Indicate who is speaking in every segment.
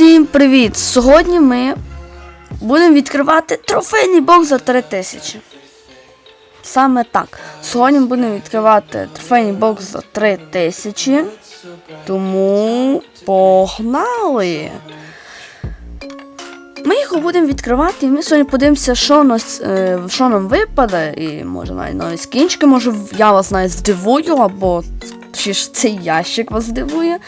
Speaker 1: Всім привіт! Сьогодні ми будемо відкривати трофейний бокс за 3000. Саме так. Сьогодні будемо відкривати трофейний бокс за 3000. Тому погнали! Ми його будемо відкривати, і ми сьогодні подивимося, що, нас, е, що нам випаде, і може навіть нові скінчики, може я вас навіть здивую, або чи ж цей ящик вас здивує.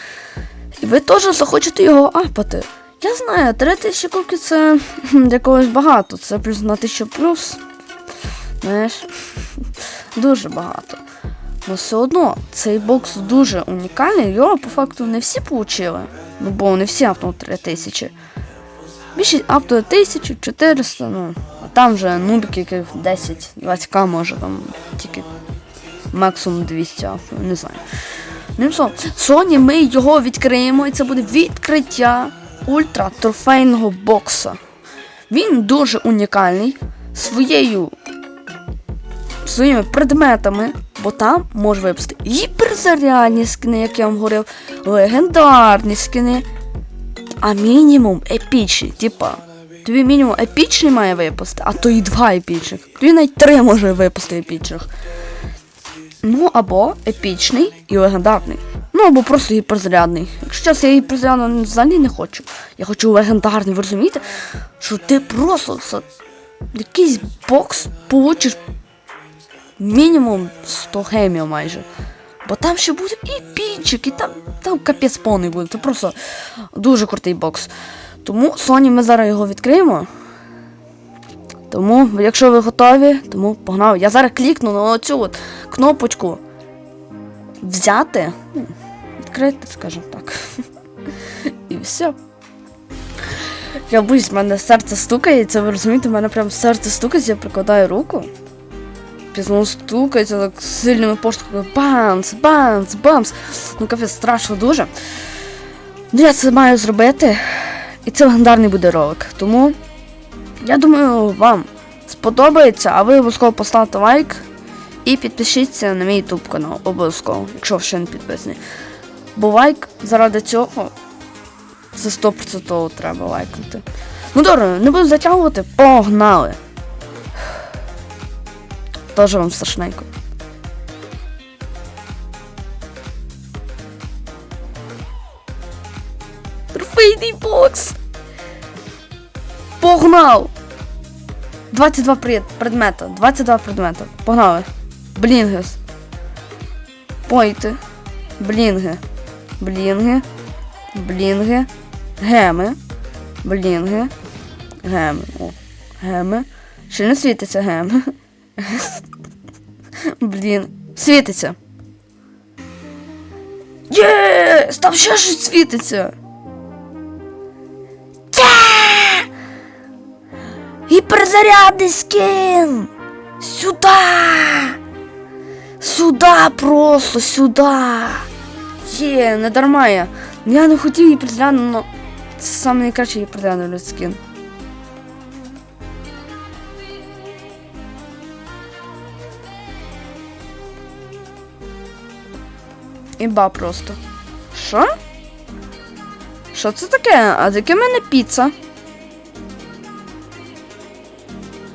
Speaker 1: І ви теж захочете його апати. Я знаю, 3000 кубків це для когось багато, це плюс на 1000 плюс. Знаєш, дуже багато. Але все одно цей бокс дуже унікальний, його по факту не всі отримали. Ну, бо не всі апнули 3000. Більшість апнули 1400, ну, а там вже нубики, яких 10-20к може там тільки максимум 200 апнули, не знаю. Сьогодні ми його відкриємо, і це буде відкриття ультра трофейного бокса. Він дуже унікальний своєю своїми предметами, бо там може випустити гіперзарядні скини, як я вам говорив, легендарні скини, а мінімум епічні. Типа, тобі мінімум епічний має випустити, а то і два епічних. Тобі навіть три може випустити епічних. Ну, або епічний і легендарний. Ну, або просто гіперзарядний. Якщо чесно, я гіперзарядний взагалі не хочу. Я хочу легендарний, ви розумієте? Що ти просто за якийсь бокс получиш мінімум 100 гемів майже. Бо там ще буде і пінчик, і там, там капець повний буде. Це просто дуже крутий бокс. Тому Sony ми зараз його відкриємо. Тому, якщо ви готові, тому погнали. Я зараз клікну на оцю от кнопочку взяти. ну, Відкрити, скажімо так. І все. Я боюсь, в мене серце стукається, ви розумієте, в мене прям серце стукається, я прикладаю руку. Пізно стукається так сильними поштовхами. Бамс, бамс, бамс. Ну капець, страшно дуже. Ну я це маю зробити. І це легендарний буде ролик. Тому я думаю, вам сподобається, а ви обов'язково поставте лайк і підпишіться на мій YouTube канал. Обов'язково, якщо ще не підписані. Бо лайк заради цього за 100% треба лайкнути. Ну добре, не буду затягувати, погнали! Тоже вам страшненько. Трофейний бокс! Погнав! 22 предмета. 22 предмета. Погнали. Блінгес. Пойти. Блінги. Блінги. Блінги. Геми. Блінги. Геми. О. Геми. Ще не світиться геми. Блін. Світиться. Є! Став ще щось світиться. Гіперзарядний скін! Сюда! Сюда просто, сюда! Є, не дарма я. Я не хотів гіперзарядний, но це саме найкращий гіперзарядний скін. Іба просто. Що? Що це таке? А яке в мене піца?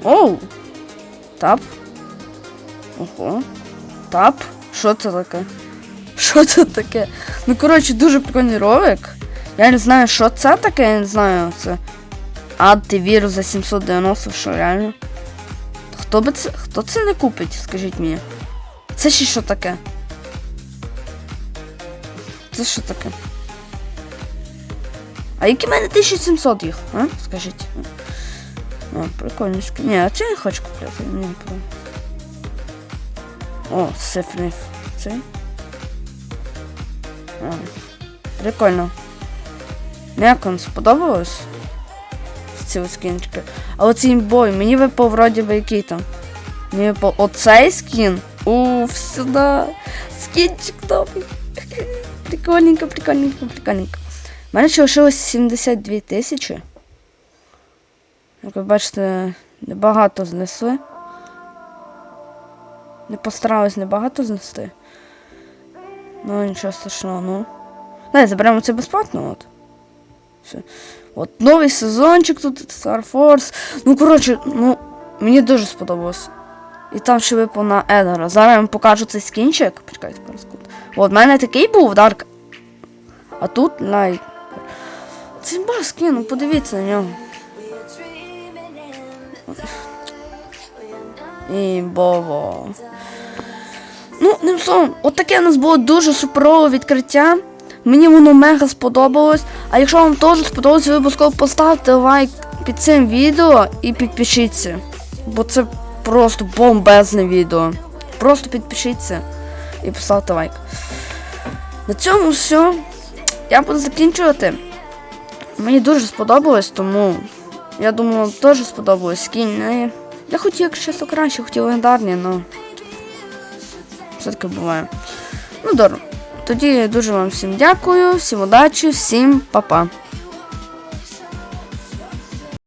Speaker 1: Оу. Тап. Ого. Тап. Що це таке? Що це таке? Ну, коротше, дуже прикольний ролик. Я не знаю, що це таке, я не знаю. Це антивірус за 790, що реально. Хто би це. Хто це не купить, скажіть мені? Це ще що таке? Це що таке? А які в мене 1700 їх, а? Скажіть. О, прикольно. Ні, а це я не хочу купляти. Ні, про. О, сифриф. Цей. А, прикольно. Як вам сподобалось? Ці скінчики. А оцей бой, мені випав вроді би який там. Мені випав оцей скін. Уф, сюди. Скінчик новий. Прикольненько, прикольненько, прикольненько. У мене ще лишилось 72 тисячі. Як ви бачите, небагато знесли. Не постарались небагато знести. Ну, нічого страшного, ну. Давай, заберемо це безплатно, от. Все. От новий сезончик тут Star Force. Ну, коротше, ну, мені дуже сподобалось. І там ще випав на Едгара. Зараз я вам покажу цей скінчик. Почекайте пару. От, в мене такий був Дарк. А тут Лайт. Це бар скін, ну подивіться на нього. І Бово. Ну, ним словом, от таке у нас було дуже суперове відкриття. Мені воно мега сподобалось. А якщо вам теж сподобалось, обов'язково поставте лайк під цим відео і підпишіться. Бо це просто бомбезне відео. Просто підпишіться і поставте лайк. На цьому все. Я буду закінчувати. Мені дуже сподобалось, тому я думаю, вам теж сподобалось скін. Ну, Я хотів як щось краще, хотів легендарні, але все таке буває. Ну добре. Тоді дуже вам всім дякую, всім удачі, всім па-па.